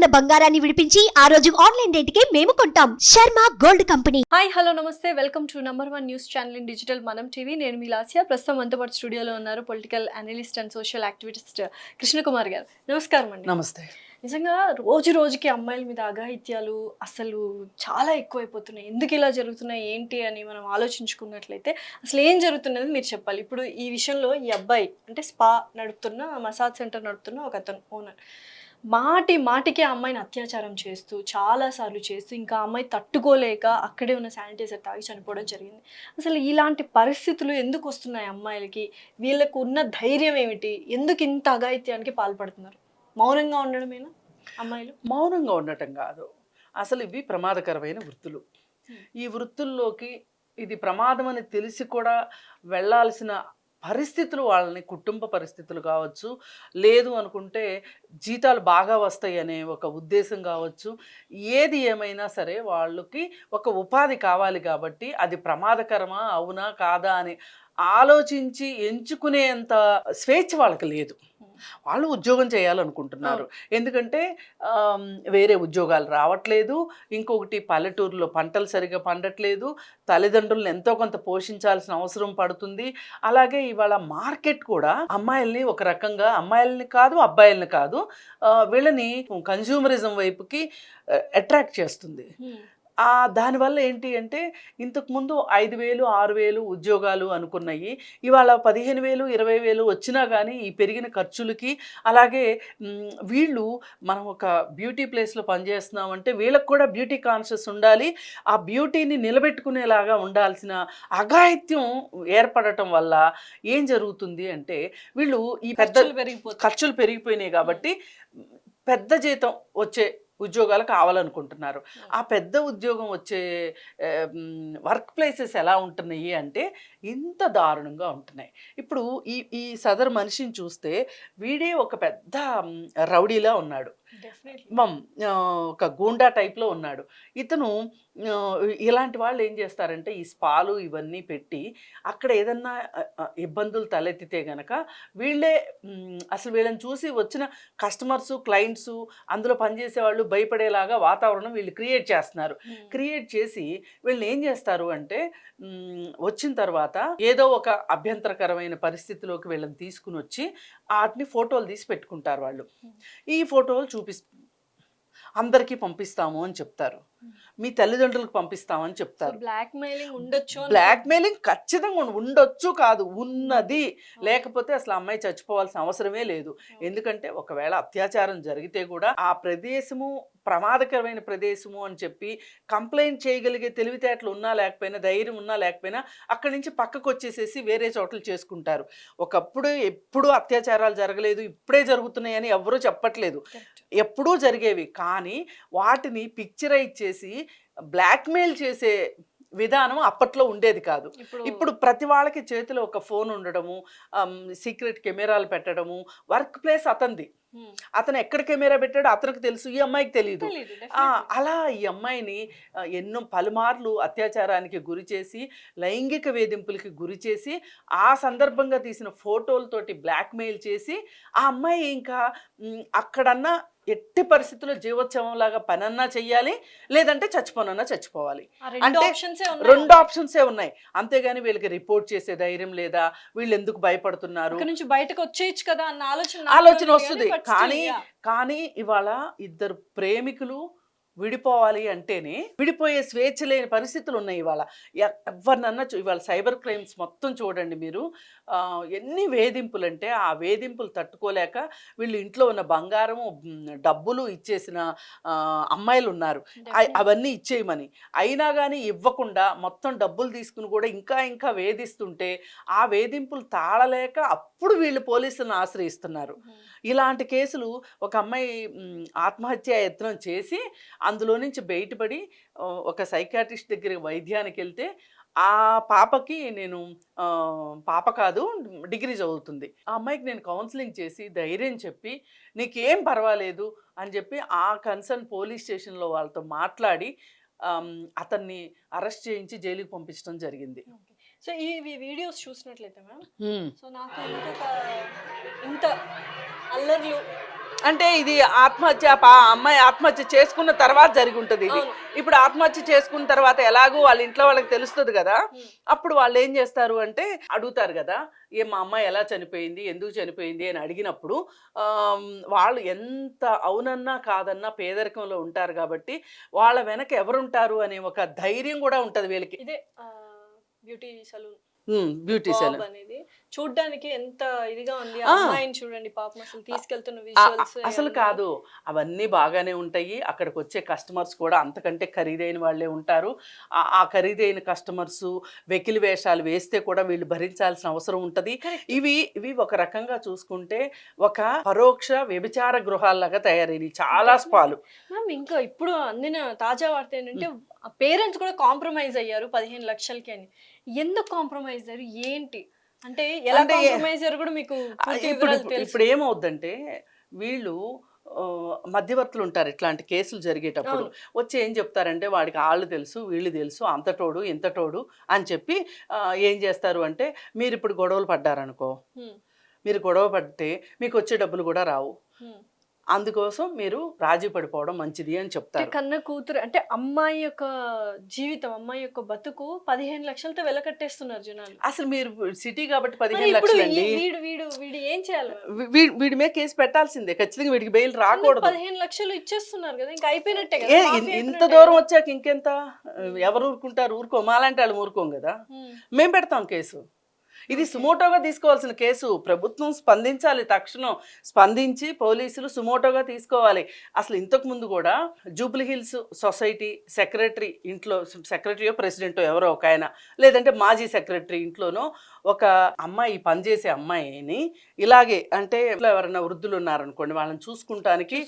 ఉన్న బంగారాన్ని విడిపించి ఆ రోజు ఆన్లైన్ రేటుకే మేము కొంటాం. Sharma gold company. Hi hello నమస్తే. Welcome to number one news channel in digital Manam TV నేను మీ లాసియా. ప్రస్తుతం మనతో పాటు స్టూడియోలో ఉన్నారు political analyst and social activist Krishnakumar గారు. నమస్కారం అండి. నమస్తే. నిజంగా రోజు రోజుకి అమ్మాయిల మీద అఘాయిత్యాలు అసలు చాలా ఎక్కువైపోతున్నాయి. ఎందుకు ఇలా జరుగుతున్నాయి? ఏంటి అని మనం ఆలోచించుకున్నట్లయితే అసలు ఏం జరుగుతున్నది మీరు చెప్పాలి. ఇప్పుడు ఈ విషయంలో ఈ అబ్బాయి అంటే స్పా నడుపుతున్న మసాజ్ సెంటర్ నడుపుతున్న ఒక అతను ఓనర్. మాటి మాటికే ఆ అమ్మాయిని అత్యాచారం చేస్తూ చాలాసార్లు చేస్తూ ఇంకా అమ్మాయి తట్టుకోలేక అక్కడే ఉన్న శానిటైజర్ తాగి చనిపోవడం జరిగింది. అసలు ఇలాంటి పరిస్థితులు ఎందుకు వస్తున్నాయి అమ్మాయిలకి? వీళ్ళకు ఉన్న ధైర్యం ఏమిటి? ఎందుకు ఇంత అఘాయిత్యానికి పాల్పడుతున్నారు? మౌనంగా ఉండడమేనా అమ్మాయిలు? మౌనంగా ఉండటం కాదు. అసలు ఇవి ప్రమాదకరమైన వృత్తులు. ఈ వృత్తుల్లోకి ఇది ప్రమాదం అని తెలిసి కూడా వెళ్ళాల్సిన పరిస్థితులు వాళ్ళని కుటుంబ పరిస్థితులు కావచ్చు లేదు అనుకుంటే జీతాలు బాగా వస్తాయి అనే ఒక ఉద్దేశం కావచ్చు ఏది ఏమైనా సరే వాళ్ళకి ఒక ఉపాధి కావాలి కాబట్టి అది ప్రమాదకరమా అవునా కాదా అని ఆలోచించి ఎంచుకునేంత స్వేచ్ఛ వాళ్ళకి లేదు. వాళ్ళు ఉద్యోగం చేయాలనుకుంటున్నారు. ఎందుకంటే వేరే ఉద్యోగాలు రావట్లేదు. ఇంకొకటి పల్లెటూరులో పంటలు సరిగా పండట్లేదు. తల్లిదండ్రులను ఎంతో కొంత పోషించాల్సిన అవసరం పడుతుంది. అలాగే ఇవాళ మార్కెట్ కూడా అమ్మాయిల్ని ఒక రకంగా అమ్మాయిల్ని కాదు అబ్బాయిల్ని కాదు వీళ్ళని కన్జ్యూమరిజం వైపుకి అట్రాక్ట్ చేస్తుంది. దానివల్ల ఏంటి అంటే ఇంతకుముందు ఐదు వేలు ఆరు వేలు ఉద్యోగాలు అనుకున్నాయి. ఇవాళ పదిహేను వేలు ఇరవై వేలు వచ్చినా కానీ ఈ పెరిగిన ఖర్చులకి అలాగే వీళ్ళు మనం ఒక బ్యూటీ ప్లేస్లో పనిచేస్తున్నామంటే వీళ్ళకి కూడా బ్యూటీ కాన్షియస్ ఉండాలి. ఆ బ్యూటీని నిలబెట్టుకునేలాగా ఉండాల్సిన అఘాయిత్యం ఏర్పడటం వల్ల ఏం జరుగుతుంది అంటే వీళ్ళు ఈ పెద్ద ఖర్చులు పెరిగిపోతాయి. ఖర్చులు పెరిగిపోయినాయి కాబట్టి పెద్ద జీతం వచ్చే ఉద్యోగాలు కావాలనుకుంటున్నారు. ఆ పెద్ద ఉద్యోగం వచ్చే వర్క్ ప్లేసెస్ ఎలా ఉంటున్నాయి అంటే ఇంత దారుణంగా ఉంటున్నాయి. ఇప్పుడు ఈ ఈ సదరు మనిషిని చూస్తే వీడే ఒక పెద్ద రౌడీలా ఉన్నాడు. మమ్ ఒక గూండా టైప్లో ఉన్నాడు. ఇతను ఇలాంటి వాళ్ళు ఏం చేస్తారంటే ఈ స్పాలు ఇవన్నీ పెట్టి అక్కడ ఏదన్నా ఇబ్బందులు తలెత్తితే గనక వీళ్ళే అసలు వీళ్ళని చూసి వచ్చిన కస్టమర్స్ క్లయింట్స్ అందులో పనిచేసే వాళ్ళు భయపడేలాగా వాతావరణం వీళ్ళు క్రియేట్ చేస్తున్నారు. క్రియేట్ చేసి వీళ్ళని ఏం చేస్తారు అంటే వచ్చిన తర్వాత ఏదో ఒక అభ్యంతరకరమైన పరిస్థితిలోకి వీళ్ళని తీసుకుని వచ్చి వాటిని ఫోటోలు తీసి పెట్టుకుంటారు వాళ్ళు. ఈ ఫోటోలు చూపిస్ అందరికీ పంపిస్తాము అని చెప్తారు. మీ తల్లిదండ్రులకు పంపిస్తామని చెప్తారు. బ్లాక్ మెయిలింగ్ ఉండొచ్చు బ్లాక్ మెయిలింగ్ ఖచ్చితంగా ఉండ- ఉండొచ్చు కాదు ఉన్నది. లేకపోతే అసలు అమ్మాయి చచ్చిపోవాల్సిన అవసరమే లేదు. ఎందుకంటే ఒకవేళ అత్యాచారం జరిగితే కూడా ఆ ప్రదేశము ప్రమాదకరమైన ప్రదేశము అని చెప్పి కంప్లైంట్ చేయగలిగే తెలివితేటలు ఉన్నా లేకపోయినా ధైర్యం ఉన్నా లేకపోయినా అక్కడి నుంచి పక్కకు వచ్చేసేసి వేరే చోట్ల చేసుకుంటారు ఒకప్పుడు ఎప్పుడూ అత్యాచారాలు జరగలేదు ఇప్పుడే జరుగుతున్నాయని ఎవరూ చెప్పట్లేదు. ఎప్పుడూ జరిగేవి కానీ వాటిని పిక్చరైజ్ చేసి బ్లాక్మెయిల్ చేసే విధానం అప్పట్లో ఉండేది కాదు ఇప్పుడు ప్రతి వాళ్ళకి చేతిలో ఒక ఫోన్ ఉండడము సీక్రెట్ కెమెరాలు పెట్టడము వర్క్ ప్లేస్ Hmm. అతను ఎక్కడ కెమెరా పెట్టాడో అతనికి తెలుసు ఈ అమ్మాయికి తెలియదు. అలా ఈ అమ్మాయిని ఎన్నో పలుమార్లు అత్యాచారానికి గురి చేసి లైంగిక వేధింపులకి గురి చేసి ఆ సందర్భంగా తీసిన ఫోటోలతోటి బ్లాక్మెయిల్ చేసి ఆ అమ్మాయి ఇంకా అక్కడన్నా ఎట్టి పరిస్థితుల్లో జీవోత్సవం లాగా పనన్నా చెయ్యాలి లేదంటే చచ్చిపోనన్నా చచ్చిపోవాలి. అంటే రెండు ఆప్షన్సే ఉన్నాయి. అంతేగాని వీళ్ళకి రిపోర్ట్ చేసే ధైర్యం లేదా వీళ్ళు ఎందుకు భయపడుతున్నారు? నుంచి బయటకు వచ్చేయచ్చు కదా అన్న ఆలోచన ఆలోచన వస్తుంది. కానీ. కానీ ఇవాళ ఇద్దరు ప్రేమికులు విడిపోవాలి అంటేనే విడిపోయే స్వేచ్ఛ లేని పరిస్థితులు ఉన్నాయి ఇవాళ. ఎవరినన్నా చూ- ఇవాళ సైబర్ క్రైమ్స్ మొత్తం చూడండి మీరు. ఎన్ని వేధింపులు అంటే ఆ వేధింపులు తట్టుకోలేక వీళ్ళు ఇంట్లో ఉన్న బంగారము డబ్బులు ఇచ్చేసిన అమ్మాయిలు ఉన్నారు. అవన్నీ ఇచ్చేయమని. అయినా కానీ ఇవ్వకుండా మొత్తం డబ్బులు తీసుకుని కూడా ఇంకా ఇంకా వేధిస్తుంటే ఆ వేధింపులు తాళలేక అప్పుడు వీళ్ళు పోలీసులను ఆశ్రయిస్తున్నారు. ఇలాంటి కేసులు ఒక అమ్మాయి ఆత్మహత్య యత్నం చేసి అందులో నుంచి బయటపడి ఒక సైకాట్రిస్ట్ దగ్గర వైద్యానికి వెళ్తే ఆ పాపకి నేను పాప కాదు డిగ్రీ చదువుతుంది. ఆ అమ్మాయికి నేను కౌన్సిలింగ్ చేసి ధైర్యం చెప్పి నీకేం పర్వాలేదు అని చెప్పి ఆ కన్సర్న్ పోలీస్ స్టేషన్లో వాళ్ళతో మాట్లాడి అతన్ని అరెస్ట్ చేయించి జైలుకి పంపించడం జరిగింది. సో ఈ వీడియోస్ చూసినట్లయితే మ్యామ్ సో నాకు ఇంకొక ఇంత అల్లర్లు. అంటే ఇది ఆత్మహత్య పా అమ్మాయి ఆత్మహత్య చేసుకున్న తర్వాత జరిగి ఉంటుంది ఇది. ఇప్పుడు ఆత్మహత్య చేసుకున్న తర్వాత ఎలాగో వాళ్ళ ఇంట్లో వాళ్ళకి తెలుస్తుంది కదా. అప్పుడు వాళ్ళు ఏం చేస్తారు అంటే అడుగుతారు కదా ఏ మా అమ్మాయి ఎలా చనిపోయింది ఎందుకు చనిపోయింది? అని అడిగినప్పుడు వాళ్ళు ఎంత అవునన్నా కాదన్నా పేదరికంలో ఉంటారు కాబట్టి వాళ్ళ వెనక ఎవరుంటారు అనే ఒక ధైర్యం కూడా ఉంటది వీళ్ళకి. ఇదే బ్యూటీ సలూన్. Beauty salon. అనేది. చూడ్డానికి ఎంత ఇదిగా ఉంది. అమ్మాయిని చూడండి పాపం అసలు తీసుకెళ్తున్న విజువల్స్ అసలు కాదు. అవన్నీ బాగానే ఉంటాయి. అక్కడికి వచ్చే కస్టమర్స్ కూడా అంతకంటే ఖరీదైన వాళ్ళే ఉంటారు. ఆ- ఖరీదైన కస్టమర్స్ వెకిలి వేషాలు వేస్తే కూడా వీళ్ళు భరించాల్సిన అవసరం ఉంటది. ఇవి ఇవి ఒక రకంగా చూసుకుంటే ఒక పరోక్ష వ్యభిచార గృహాల్లాగా తయారైనవి చాలా స్పాలు. ఇంకా ఇప్పుడు అందిన తాజా వార్త ఏంటంటే పేరెంట్స్ కూడా కాంప్రమైజ్ అయ్యారు పదిహేను లక్షలకి అని. ఎందుకు కాంప్రమైజ్ అయ్యారు? ఏంటి? అంటే అంటే కూడా మీకు ఇప్పుడు. ఇప్పుడు ఏమవుద్దంటే వీళ్ళు మధ్యవర్తులు ఉంటారు ఇట్లాంటి కేసులు జరిగేటప్పుడు. వచ్చి ఏం చెప్తారంటే వాడికి వాళ్ళు తెలుసు వీళ్ళు తెలుసు అంతటోడు ఇంతటోడు అని చెప్పి ఏం చేస్తారు అంటే మీరు ఇప్పుడు గొడవలు పడ్డారనుకో మీరు గొడవ పడితే మీకు వచ్చే డబ్బులు కూడా రావు. అందుకోసం మీరు రాజీ పడిపోవడం మంచిది అని చెప్తారు. కన్న కూతురు అంటే అమ్మాయి యొక్క జీవితం అమ్మాయి యొక్క బతుకు పదిహేను లక్షలతో వెలకట్టేస్తున్నారు జనాలు. అసలు మీరు సిటీ కాబట్టి పదిహేను లక్షలు వీడు వీడు వీడు ఏం చేయాలి వీడి మీద కేసు పెట్టాల్సిందే. ఖచ్చితంగా వీడికి బెయిల్ రాకూడదు. పదిహేను లక్షలు ఇచ్చేస్తున్నారు కదా? ఇంకా అయిపోయినట్టే కదా? ఇంత దూరం. వచ్చాక ఇంకెంత? ఎవరు ఊరుకుంటారు? ఊరుకో మాలాంటి వాళ్ళు ఊరుకోం కదా? హ్మ్. మేం పెడతాం కేసు. ఇది సుమోటోగా తీసుకోవాల్సిన కేసు. ప్రభుత్వం స్పందించాలి తక్షణం. స్పందించి పోలీసులు సుమోటోగా తీసుకోవాలి. అసలు ఇంతకు ముందు కూడా జూబ్లీ హిల్స్ సొసైటీ సెక్రటరీ ఇంట్లో సెక్రటరీయో ప్రెసిడెంటో ఎవరో ఒక ఆయన లేదంటే మాజీ సెక్రటరీ ఇంట్లోనో ఒక అమ్మాయి పనిచేసే అమ్మాయిని ఇలాగే అంటే ఎవరైనా వృద్ధులు ఉన్నారనుకోండి వాళ్ళని చూసుకుంటానికి.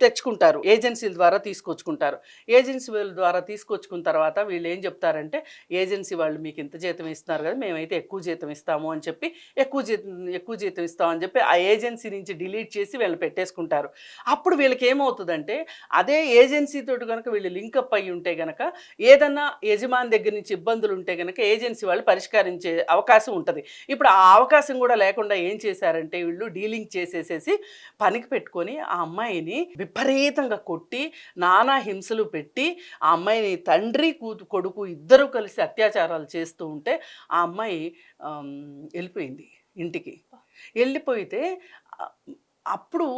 తెచ్చుకుంటారు. ఏజెన్సీల ద్వారా తీసుకొచ్చుకుంటారు. ఏజెన్సీ వాళ్ళ ద్వారా తీసుకొచ్చుకున్న తర్వాత వీళ్ళు ఏం చెప్తారంటే ఏజెన్సీ వాళ్ళు మీకు ఇంత జీతం ఇస్తున్నారు కదా మేమైతే ఎక్కువ జీతం ఇస్తాము అని చెప్పి ఎక్కువ జీతం ఎక్కువ జీతం ఇస్తామని చెప్పి ఆ ఏజెన్సీ నుంచి డిలీట్ చేసి వీళ్ళు పెట్టేసుకుంటారు. అప్పుడు వీళ్ళకి ఏమవుతుందంటే అదే ఏజెన్సీ తోటి కనుక వీళ్ళు లింకప్ అయ్యి ఉంటే గనక ఏదన్నా యజమాని దగ్గర నుంచి ఇబ్బందులు ఉంటే గనక ఏజెన్సీ వాళ్ళు పరిష్కరించే అవకాశం ఉంటుంది. ఇప్పుడు ఆ అవకాశం కూడా లేకుండా ఏం చేశారంటే వీళ్ళు డీలింగ్ చేసేసేసి పనికి పెట్టుకొని ఆ అమ్మాయిని విపరీతంగా కొట్టి నానా హింసలు పెట్టి ఆ అమ్మాయిని తండ్రి కూతు కొడుకు ఇద్దరూ కలిసి అత్యాచారాలు చేస్తూ ఉంటే ఆ అమ్మాయి వెళ్ళిపోయింది ఇంటికి. వెళ్ళిపోయితే అప్పుడు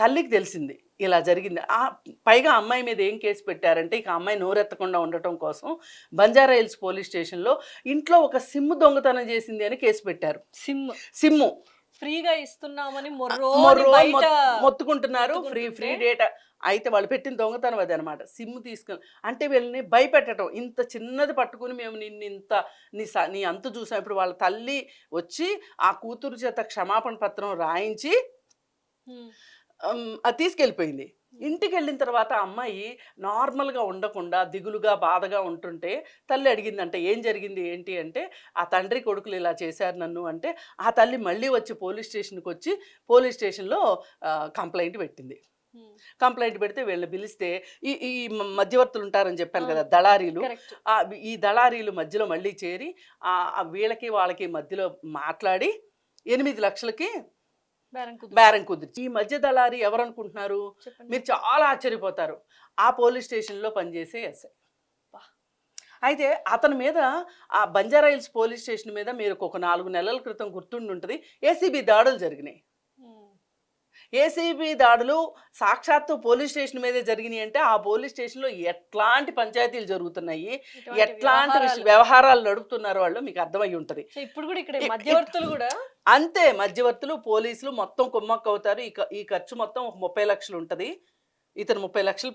తల్లికి తెలిసింది. ఇలా జరిగింది. ఆ పైగా అమ్మాయి మీద ఏం కేసు పెట్టారంటే ఇక అమ్మాయి నోరెత్తకుండా ఉండటం కోసం బంజారా హిల్స్ పోలీస్ స్టేషన్లో ఇంట్లో ఒక సిమ్ దొంగతనం చేసింది అని కేసు పెట్టారు. సిమ్. సిమ్ము. ఫ్రీగా ఇస్తున్నామని మొత్తుకుంటున్నారు. Free free? డేటా. అయితే వాళ్ళు పెట్టిన దొంగతనం అది అనమాట సిమ్ తీసుకుని అంటే వీళ్ళని భయపెట్టడం ఇంత చిన్నది పట్టుకుని మేము నిన్ను ఇంత నీ స నీ అంతు చూసాం. ఇప్పుడు వాళ్ళ తల్లి వచ్చి ఆ కూతురు చేత క్షమాపణ పత్రం రాయించి అది తీసుకెళ్ళిపోయింది. ఇంటికి వెళ్ళిన తర్వాత అమ్మాయి నార్మల్గా ఉండకుండా దిగులుగా బాధగా ఉంటుంటే తల్లి అడిగిందంటే ఏం జరిగింది? ఏంటి? అంటే ఆ తండ్రి కొడుకులు ఇలా చేశారు నన్ను. అంటే ఆ తల్లి మళ్ళీ వచ్చి పోలీస్ స్టేషన్కి వచ్చి పోలీస్ స్టేషన్లో కంప్లైంట్ పెట్టింది. కంప్లైంట్ పెడితే వీళ్ళని పిలిస్తే ఈ ఈ మధ్యవర్తులు ఉంటారని చెప్పాను కదా దళారీలు ఈ దళారీలు మధ్యలో మళ్ళీ చేరి వీళ్ళకి వాళ్ళకి మధ్యలో మాట్లాడి ఎనిమిది లక్షలకి బేరం కుదురు. ఈ మధ్య దళారి ఎవరు అనుకుంటున్నారు మీరు చాలా ఆశ్చర్యపోతారు ఆ పోలీస్ స్టేషన్లో పనిచేసే ఎస్ఐ. అయితే అతని మీద ఆ బంజారా హిల్స్ పోలీస్ స్టేషన్ మీద మీరు ఒక నాలుగు నెలల క్రితం గుర్తుండి ఉంటుంది ఏసీబీ దాడులు జరిగినాయి. ఏసీబీ దాడులు సాక్షాత్తు పోలీస్ స్టేషన్ మీదే జరిగినాయి అంటే ఆ పోలీస్ స్టేషన్లో ఎట్లాంటి పంచాయతీలు జరుగుతున్నాయి? ఎట్లాంటి వ్యవహారాలు. నడుపుతున్నారు వాళ్ళు? మీకు అర్థమై ఉంటుంది. ఇప్పుడు కూడా ఇక్కడ మధ్యవర్తులు కూడా అంతే మధ్యవర్తులు పోలీసులు మొత్తం కుమ్మక్క అవుతారు ఈ ఖర్చు మొత్తం ఒక ముప్పై లక్షలు ఉంటుంది. ఇతను ముప్పై లక్షలు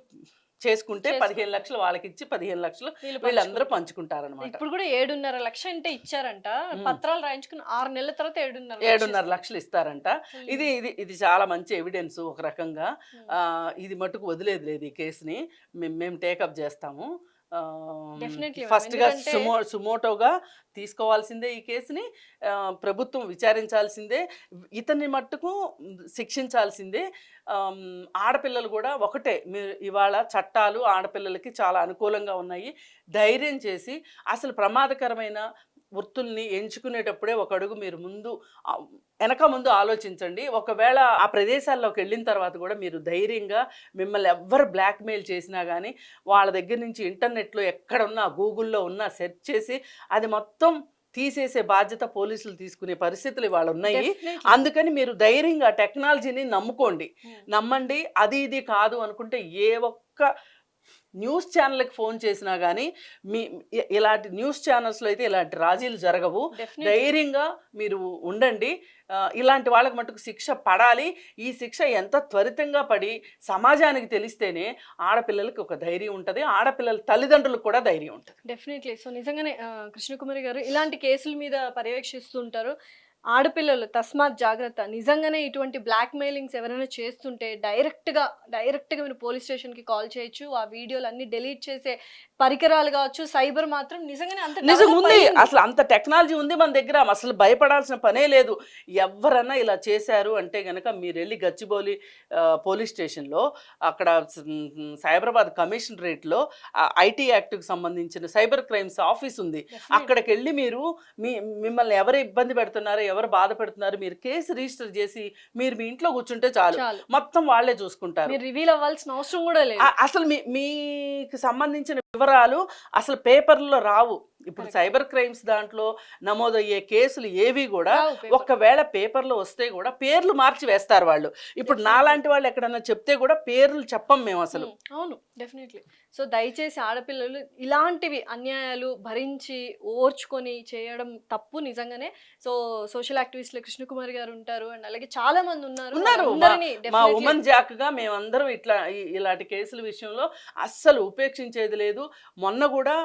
చేసుకుంటే. పదిహేను లక్షలు వాళ్ళకి ఇచ్చి పదిహేను లక్షలు వీళ్ళు వీళ్ళందరూ పంచుకుంటారు. పంచుకుంటారనమాట ఇప్పుడు కూడా ఏడున్నర లక్ష అంటే ఇచ్చారంట. పత్రాలు రాయించుకుని ఆరు నెలల తర్వాత ఏడున్నర ఏడున్నర. లక్షలు ఇస్తారంట. ఇది ఇది ఇది చాలా మంచి ఎవిడెన్స్ ఒక రకంగా ఇది మటుకు వదిలేదు లేదు ఈ కేసుని మేము మేము టేకప్ చేస్తాము ఫస్ట్గా ఎందుకంటే- సుమో సుమోటోగా తీసుకోవాల్సిందే ఈ కేసుని. ప్రభుత్వం విచారించాల్సిందే. ఇతన్ని మట్టుకు శిక్షించాల్సిందే. ఆడపిల్లలు కూడా ఒకటే. మీరు ఇవాళ చట్టాలు ఆడపిల్లలకి చాలా అనుకూలంగా ఉన్నాయి. ధైర్యం చేసి అసలు ప్రమాదకరమైన వృత్తుల్ని ఎంచుకునేటప్పుడే ఒక అడుగు మీరు ముందు వెనక ముందు ఆలోచించండి ఒకవేళ ఆ ప్రదేశాల్లోకి వెళ్ళిన తర్వాత కూడా మీరు ధైర్యంగా మిమ్మల్ని ఎవ్వరు బ్లాక్మెయిల్ చేసినా కానీ వాళ్ళ దగ్గర నుంచి ఇంటర్నెట్లో ఎక్కడున్నా గూగుల్లో ఉన్నా సెర్చ్ చేసి అది మొత్తం తీసేసే బాధ్యత పోలీసులు తీసుకునే పరిస్థితులు ఇవాళ ఉన్నాయి. అందుకని మీరు ధైర్యంగా టెక్నాలజీని నమ్ముకోండి Hmm. నమ్మండి అది ఇది కాదు అనుకుంటే ఏ ఒక్క న్యూస్ ఛానల్కి ఫోన్ చేసినా కానీ మీ ఇలాంటి న్యూస్ ఛానల్స్లో అయితే ఇలాంటి రాజీలు జరగవు. ధైర్యంగా మీరు ఉండండి. ఇలాంటి వాళ్ళకి మటుకు శిక్ష పడాలి. ఈ శిక్ష ఎంత త్వరితంగా పడి సమాజానికి తెలిస్తేనే ఆడపిల్లలకి ఒక ధైర్యం ఉంటుంది. ఆడపిల్లల తల్లిదండ్రులకు కూడా ధైర్యం ఉంటుంది. డెఫినెట్లీ సో నిజంగానే కృష్ణకుమారి గారు ఇలాంటి కేసుల మీద పర్యవేక్షిస్తుంటారు. ఆడపిల్లలు తస్మాత్ జాగ్రత్త. నిజంగానే ఇటువంటి బ్లాక్ మెయిలింగ్స్ ఎవరైనా చేస్తుంటే డైరెక్ట్గా డైరెక్ట్గా మీరు పోలీస్ స్టేషన్కి కాల్ చేయొచ్చు. ఆ వీడియోలు అన్ని డిలీట్ చేసే పరికరాలు కావచ్చు సైబర్ మాత్రం నిజంగానే అంత నిజం ఉంది. అసలు అంత టెక్నాలజీ ఉంది మన దగ్గర. అసలు భయపడాల్సిన పనే లేదు. ఎవరన్నా ఇలా చేశారు అంటే గనక మీరు వెళ్ళి గచ్చిబౌలి పోలీస్ స్టేషన్లో అక్కడ సైబరాబాద్ కమిషనరేట్లో ఐటీ యాక్ట్కి సంబంధించిన సైబర్ క్రైమ్స్ ఆఫీస్ ఉంది. అక్కడికి వెళ్ళి మీరు మీ మిమ్మల్ని ఎవరు ఇబ్బంది పెడుతున్నారు ఎవరు బాధ పెడుతున్నారు మీరు కేసు రిజిస్టర్ చేసి మీరు మీ ఇంట్లో కూర్చుంటే చాలు. మొత్తం వాళ్ళే చూసుకుంటారు. రివీల్ అవ్వాల్సిన అవసరం కూడా లేదు. అసలు మీ మీకు సంబంధించిన వివరాలు అసలు పేపర్లో రావు. ఇప్పుడు. సైబర్ క్రైమ్స్ దాంట్లో నమోదయ్యే కేసులు ఏవి కూడా. ఒకవేళ పేపర్లో వస్తే కూడా పేర్లు మార్చి వేస్తారు వాళ్ళు. ఇప్పుడు. నాలాంటి వాళ్ళు ఎక్కడన్నా చెప్తే కూడా పేర్లు చెప్పం మేము అసలు. అవును డెఫినెట్లీ సో దయచేసి ఆడపిల్లలు ఇలాంటివి అన్యాయాలు భరించి ఓర్చుకొని చేయడం తప్పు నిజంగానే. సో సోషల్ యాక్టివిస్టులు కృష్ణకుమారి గారు ఉంటారు అండ్ అలాగే చాలా మంది ఉన్నారు. మా ఉమెన్ జాక్గా మేమందరం ఇట్లా ఇలాంటి కేసుల విషయంలో అస్సలు ఉపేక్షించేది లేదు. మొన్న కూడా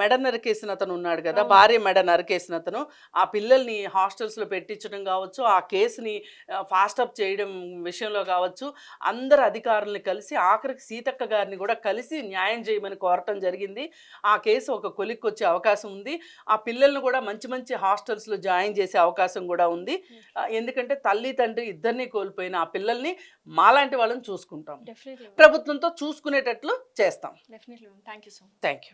మెడ నరికేసిన అతను ఉన్నాడు కదా. భార్య మెడ నరికేసిన అతను. ఆ పిల్లల్ని హాస్టల్స్లో పెట్టించడం కావచ్చు ఆ కేసుని ఫాస్ట్ అప్ చేయడం విషయంలో కావచ్చు అందరు అధికారుల్ని కలిసి ఆఖరికి సీతక్క గారిని కూడా కలిసి న్యాయం చేయమని కోరటం జరిగింది. ఆ కేసు ఒక కొలిక్కి వచ్చే అవకాశం ఉంది. ఆ పిల్లల్ని కూడా మంచి మంచి హాస్టల్స్లో జాయిన్ చేసే అవకాశం కూడా ఉంది. ఎందుకంటే తల్లి తండ్రి ఇద్దరిని కోల్పోయిన ఆ పిల్లల్ని మాలాంటి వాళ్ళని చూసుకుంటాం. ప్రభుత్వంతో చూసుకునేటట్లు చేస్తాం. Definitely thank you so thank you